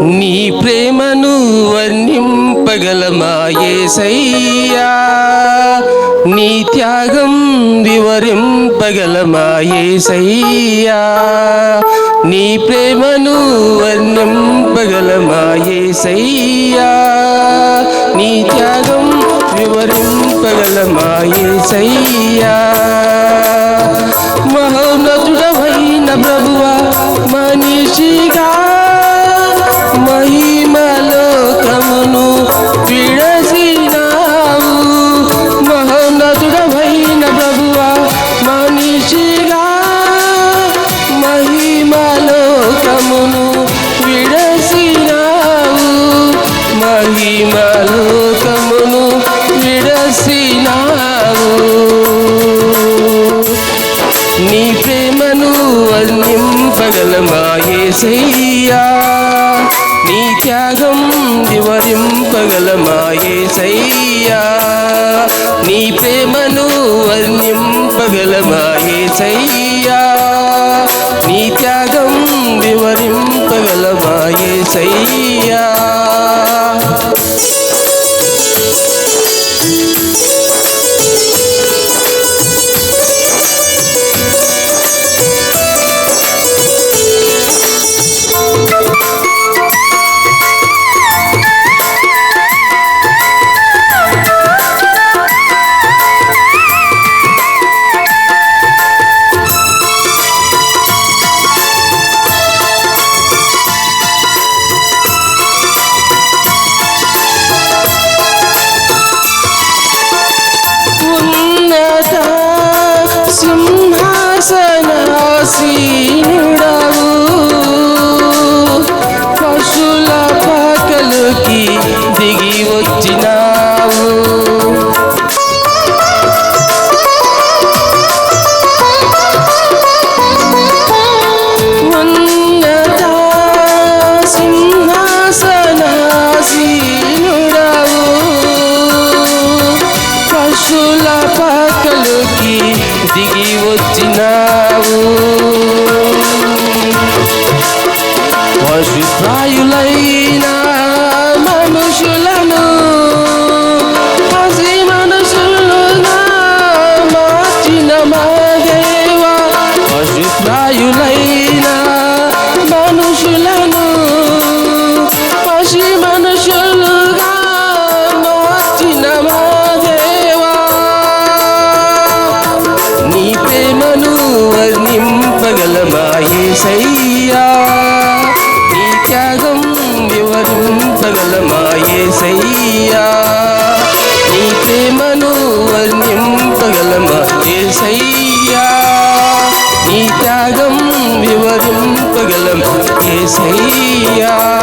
నీ ప్రేమను వర్ణింపగలమాయేసయ్యా నీ త్యాగం వివరింపగలమాయేసయ్యా నీ ప్రేమను వర్ణింపగలమాయేసయ్యా నీ త్యాగం వివరింపగలమాయేసయ్యా మహోన్నతుడవైన మహిమలోకమును విడసినావు. నీ ప్రేమను వర్ణింపగలమాయేసయ్యా నీ త్యాగం వివరింపగలమాయేసయ్యా నీ ప్రేమను వర్ణింపగలమాయేసయ్యా నీ త్యాగం వివరింపగలమాయేసయ్యా রে మనసుల పక్కలోకి దిగి వచ్చినావు. పశుప్రాయులైన మనుషులను వర్ణింపగలమాయేసయ్యా నీ త్యాగం వివరింపగలమాయేసయ్యా నీ ప్రేమను వర్ణింపగలమాయేసయ్యా నీ త్యాగం వివరింపగలమాయేసయ్యా స్తుతులపై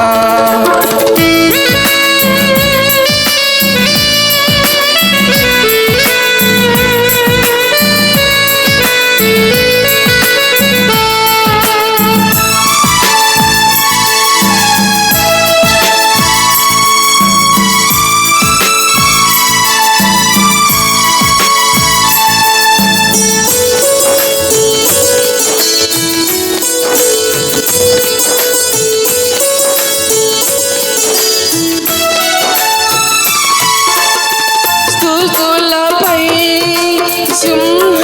Mm-hmm.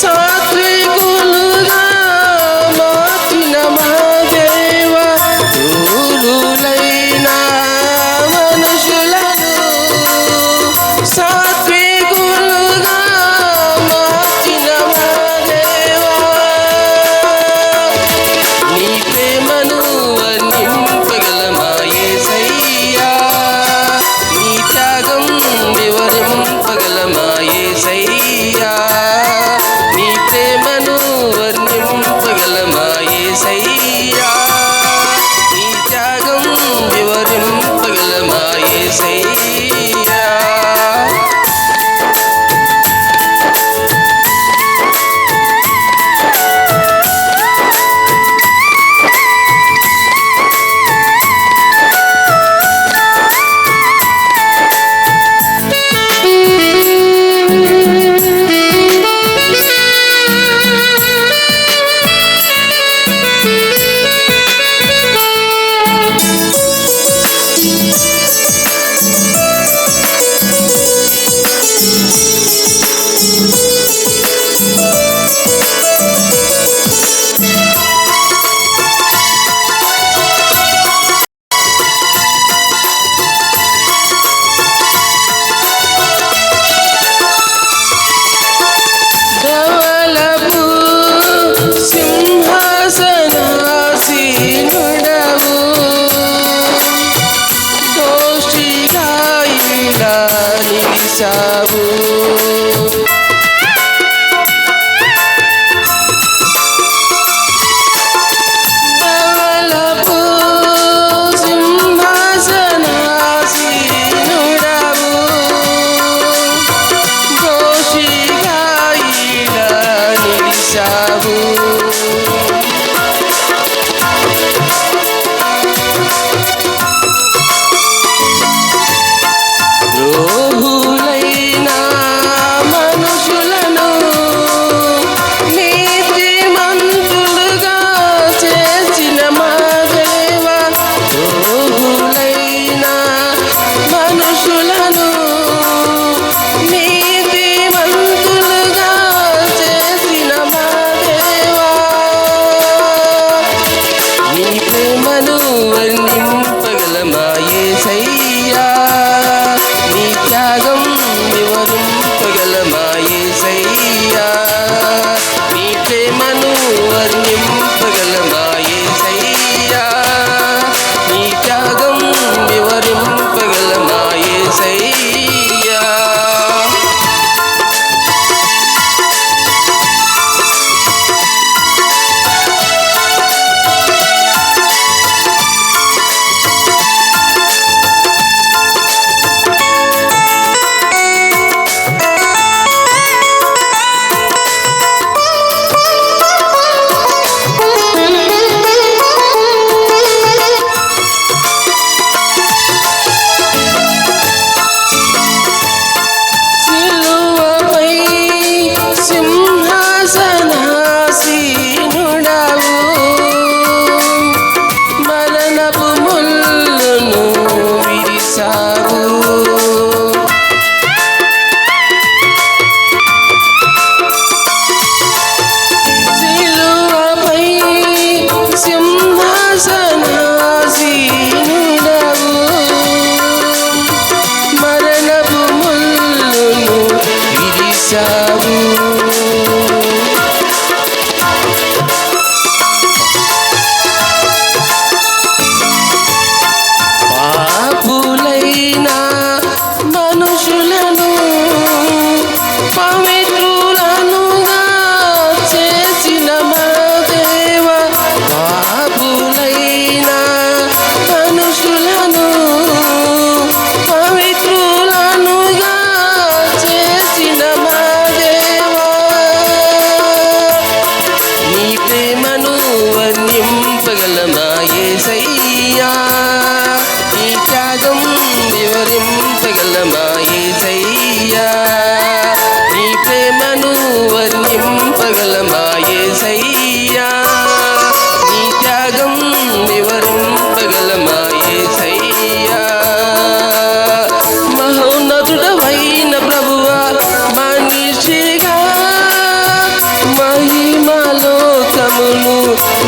So.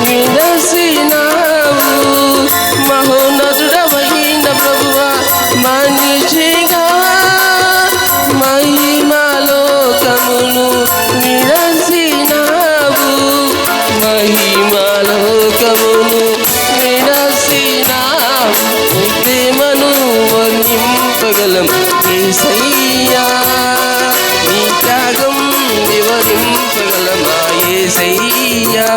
విలసినావు మహోన్నతుడమైన ప్రభువా మా నిజంగా మహిమాలోకమును విడసినావు మహిమాలోకమును విడసినావు ప్రేమను వర్ణింపగలం ఏసయ్యా. నీ త్యాగం వివరింపగలమా ఏసయ్యా?